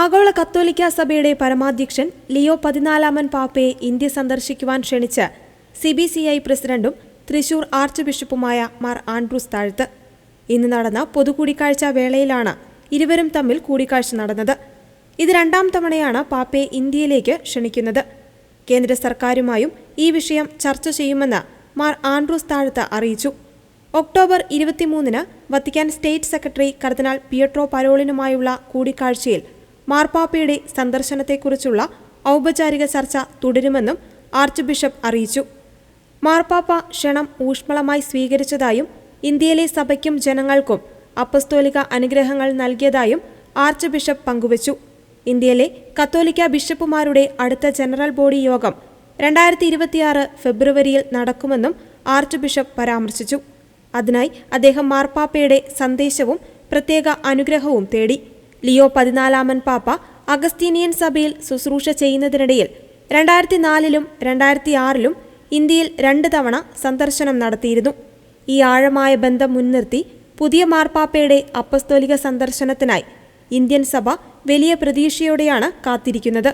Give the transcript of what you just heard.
ആഗോള കത്തോലിക്ക സഭയുടെ പരമാധ്യക്ഷൻ ലിയോ പതിനാലാമൻ പാപ്പയെ ഇന്ത്യ സന്ദർശിക്കുവാൻ ക്ഷണിച്ച് സി ബി സി ഐ പ്രസിഡന്റും തൃശൂർ ആർച്ച് ബിഷപ്പുമായ മാർ ആൻഡ്രൂസ് താഴ്ത്ത്. ഇന്ന് നടന്ന പൊതുകൂടിക്കാഴ്ച വേളയിലാണ് ഇരുവരും തമ്മിൽ കൂടിക്കാഴ്ച നടന്നത്. ഇത് രണ്ടാം തവണയാണ് പാപ്പയെ ഇന്ത്യയിലേക്ക് ക്ഷണിക്കുന്നത്. കേന്ദ്ര സർക്കാരുമായും ഈ വിഷയം ചർച്ച ചെയ്യുമെന്ന് മാർ ആൻഡ്രൂസ് താഴ്ത്ത് അറിയിച്ചു. ഒക്ടോബർ ഇരുപത്തിമൂന്നിന് Vatican state secretary cardinal Pietro പരോളിനുമായുള്ള കൂടിക്കാഴ്ചയിൽ മാർപ്പാപ്പയുടെ സന്ദർശനത്തെക്കുറിച്ചുള്ള ഔപചാരിക ചർച്ച തുടരുമെന്നും ആർച്ച് ബിഷപ്പ് അറിയിച്ചു. മാർപ്പാപ്പ ക്ഷണം ഊഷ്മളമായി സ്വീകരിച്ചതായും ഇന്ത്യയിലെ സഭയ്ക്കും ജനങ്ങൾക്കും അപ്പസ്തോലിക അനുഗ്രഹങ്ങൾ നൽകിയതായും ആർച്ച് ബിഷപ്പ് പങ്കുവച്ചു. ഇന്ത്യയിലെ കത്തോലിക്ക ബിഷപ്പുമാരുടെ അടുത്ത ജനറൽ ബോഡി യോഗം രണ്ടായിരത്തി ഇരുപത്തിയാറ് ഫെബ്രുവരിയിൽ നടക്കുമെന്നും ആർച്ച് ബിഷപ്പ് പരാമർശിച്ചു. അതിനായി അദ്ദേഹം മാർപ്പാപ്പയുടെ സന്ദേശവും പ്രത്യേക അനുഗ്രഹവും തേടി. ലിയോ പതിനാലാമൻ പാപ്പ അഗസ്തീനിയൻ സഭയിൽ ശുശ്രൂഷ ചെയ്യുന്നതിനിടയിൽ രണ്ടായിരത്തി നാലിലും രണ്ടായിരത്തി ആറിലും ഇന്ത്യയിൽ രണ്ട് തവണ സന്ദർശനം നടത്തിയിരുന്നു. ഈ ആഴമായ ബന്ധം മുൻനിർത്തി പുതിയ മാർപ്പാപ്പയുടെ അപ്പസ്തോലിക സന്ദർശനത്തിനായി ഇന്ത്യൻ സഭ വലിയ പ്രതീക്ഷയോടെയാണ് കാത്തിരിക്കുന്നത്.